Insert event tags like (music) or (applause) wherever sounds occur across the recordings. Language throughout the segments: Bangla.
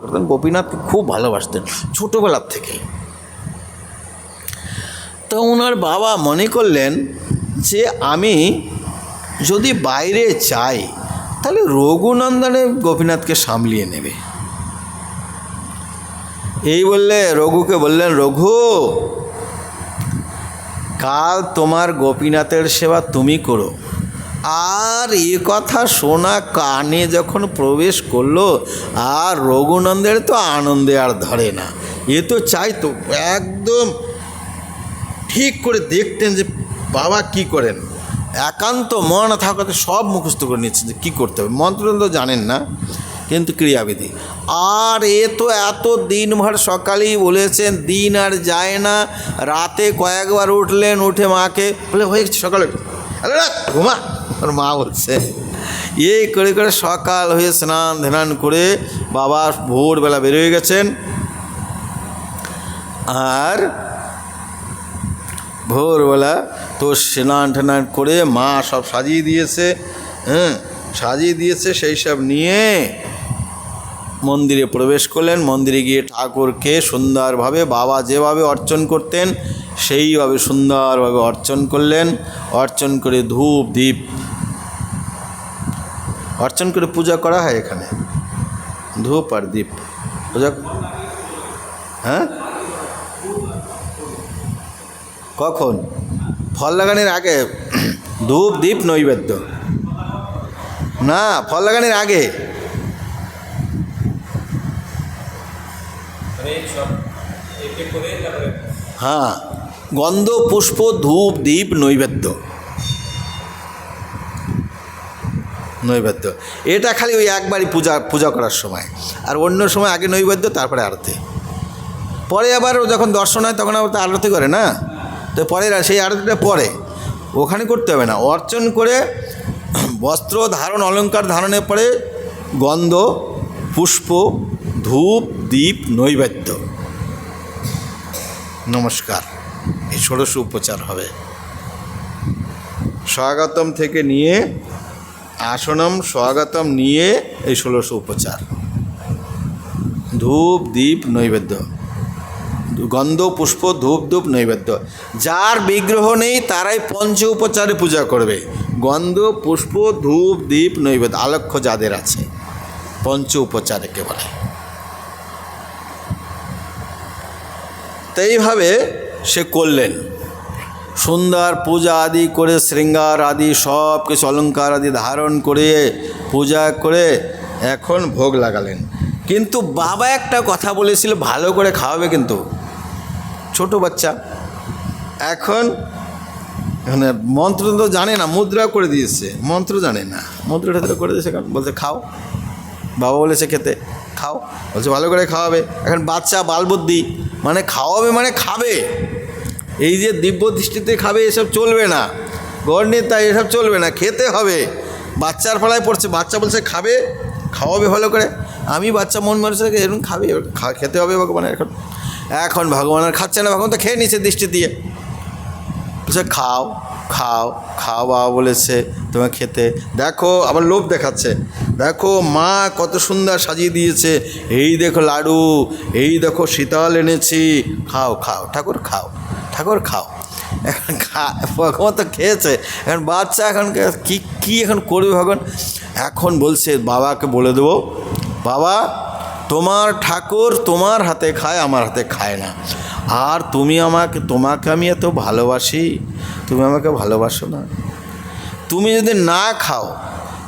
করতেন গোপীনাথকে খুব ভালোবাসতেন, ছোটোবেলার থেকে। তো ওনার বাবা মনে করলেন যে, আমি যদি বাইরে যাই, তাহলে রঘুনন্দনে গোপীনাথকে সামলিয়ে নেবে। এই বললে, রঘুকে বললেন, রঘু, কাল তোমার গোপীনাথের সেবা তুমি করো। আর এ কথা শোনা কানে যখন প্রবেশ করল, আর রঘুনন্দের তো আনন্দে আর ধরে না। এ তো চাইতো একদম ঠিক করে দেখতেন যে বাবা কি করেন। একান্ত মন থাকাতে সব মুখস্থ করে নিচ্ছেন যে কী করতে হবে। মন্ত্র তো জানেন না, কিন্তু ক্রিয়াবিধি। আর এ তো এত দিনভর সকালেই বলেছেন, দিন আর যায় না। রাতে কয়েকবার উঠলেন, উঠে মাকে। বলে, হয়ে গেছে সকালে ঘুমা। ওর মা বলছে, এই করে করে সকাল হয়ে স্নান ধ্যান করে বাবা ভোরবেলা বেরোয় গেছেন। আর ভোরবেলা তো স্নান টান করে মা সব সাজিয়ে দিয়েছে হ্যাঁ সাজিয়ে দিয়েছে সেই সব নিয়ে মন্দিরে প্রবেশ করলেন। মন্দিরে গিয়ে ঠাকুরকে সুন্দরভাবে, বাবা যেভাবে অর্চন করতেন, সেইভাবে সুন্দরভাবে অর্চন করলেন। অর্চন করে ধূপ, দীপ অর্চন করে পূজা করা হয় এখানে। ধূপ আর দীপ। পূজা হ্যাঁ? কখন? ফল লাগানোর আগে (clears throat) ধূপ দীপ নৈবেদ্য। না ফল লাগানোর আগে। হ্যাঁ। গন্ধ পুষ্প ধূপ দীপ নৈবেদ্য। নৈবেদ্য। এটা খালি ওই একবারই পূজা পূজা করার সময়। আর অন্য সময় আগে নৈবেদ্য, তারপরে আরতি। পরে আবার যখন দর্শন হয়, তখন আবার তো আরতি করে না? তো পরে সেই আরতিটা পরে। ওখানে করতে হবে না। অর্চন করে বস্ত্র ধারণ, অলংকার ধারণের পরে গন্ধ, পুষ্প, ধূপ, দীপ, নৈবেদ্য। নমস্কার। এই ষোড়শ উপচার হবে। স্বাগতম থেকে নিয়ে আসনম স্বাগতম নিয়ে এই ষোলোশো উপচার। ধূপ, দীপ, নৈবেদ্য। গন্ধ, পুষ্প, ধূপ ধূপ, নৈবেদ্য। যার বিগ্রহ নেই, তারাই পঞ্চ উপচারে পূজা করবে। গন্ধ, পুষ্প, ধূপ, দীপ, নৈবেদ্য আলক্ষ্য যাদের আছে। পঞ্চ উপচারে বলে তো এইভাবে সে করলেন। সুন্দর পূজা আদি করে, শৃঙ্গার আদি, সব কিছু অলঙ্কার আদি ধারণ করে, পূজা করে এখন ভোগ লাগালেন। কিন্তু বাবা একটা কথা বলেছিল, ভালো করে খাওয়াবে কিন্তু। ছোট বাচ্চা। এখন মানে মন্ত্র তো জানে না, মুদ্রা করে দিয়েছে। মন্ত্র জানে না। মন্ত্র ঠাত্র করে দিয়েছে, কারণ বলছে খাও। বাবা বলেছে খেতে, খাও। বলছে ভালো করে খাওয়াবে। এখন বাচ্চা বালবুদ্ধি মানে খাওয়াবে মানে খাবে। এই যে দিব্য দৃষ্টিতে খাবে, এসব চলবে না। গণিতা এসব চলবে না, খেতে হবে। বাচ্চার ফলায় পড়ছে, বাচ্চা বলছে খাবে, খাওয়াবে ভালো করে। আমি বাচ্চা মন মানুষের এরকম খাবে খেতে হবে ভগবানের এখন। এখন ভগবানের খাচ্ছে না, ভগবান তো খেয়ে নিচ্ছে দৃষ্টি দিয়ে। বলছে, খাও খাও খাও বাবা বলেছে তোমার খেতে। দেখো, আবার লোভ দেখাচ্ছে। দেখো, মা কত সুন্দর সাজিয়ে দিয়েছে। এই দেখো লাডু, এই দেখো শীতল এনেছি। খাও খাও, ঠাকুর, খাও। ঠাকুর খাও। এখন ভগবান তো খেয়েছে। এখন বাচ্চা এখন কি কি এখন করবে ভগবান? এখন বলছে, বাবাকে বলে দেবো, বাবা, তোমার ঠাকুর তোমার হাতে খায়, আমার হাতে খায় না। আর তুমি আমাকে, তোমাকে আমি এত ভালোবাসি, তুমি আমাকে ভালোবাসো না। তুমি যদি না খাও,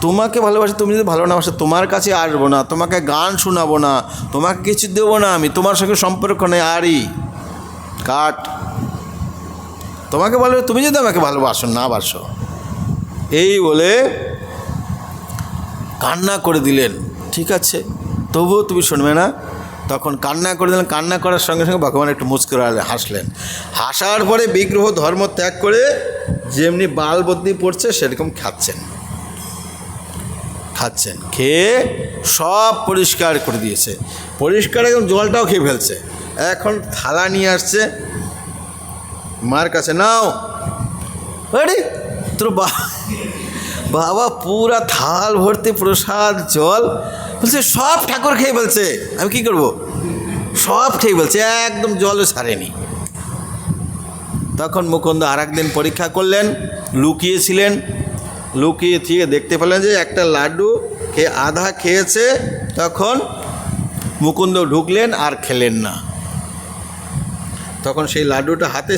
তোমাকে ভালোবাসি, তুমি যদি ভালো না বাসো, তোমার কাছে আসব না, তোমাকে গান শোনাবো না, তোমাকে কিছু দেবো না আমি, তোমার সঙ্গে সম্পর্ক নেই, আরই। কাট। তোমাকে ভালো তুমি যদি আমাকে ভালোবাসো, না বাসো। এই বলে কান্না করে দিলেন, ঠিক আছে? তবুও তুমি শুনবে না। তখন কান্না করে দিলেন, কান্না করার সঙ্গে সঙ্গে ভগবান একটু মুস্কুর হাসলেন। হাসার পরে বিগ্রহ ধর্ম ত্যাগ করে যেমনি বাল বদলি পড়ছে, সেরকম খাচ্ছেন। খাচ্ছেন, খেয়ে সব পরিষ্কার করে দিয়েছে। পরিষ্কার একদম জলটাও খেয়ে ফেলছে। এখন থালা নিয়ে আসছে। মার কাছে, নাও। আরে, তোর বাবা পুরা থাল ভর্তি প্রসাদ, জল। বলছে, সব ঠাকুর খেয়ে বলছে আমি কি করব? সব খেয়ে বলছে একদম জলও ছাড়েনি। তখন মুকুন্দ আর একদিন পরীক্ষা করলেন, লুকিয়েছিলেন। লুকিয়ে থেকে দেখতে পেলেন যে, একটা লাড্ডু খেয়ে আধা খেয়েছে। তখন মুকুন্দ ঢুকলেন আর খেলেন না। তখন সেই লাড্ডুটা হাতে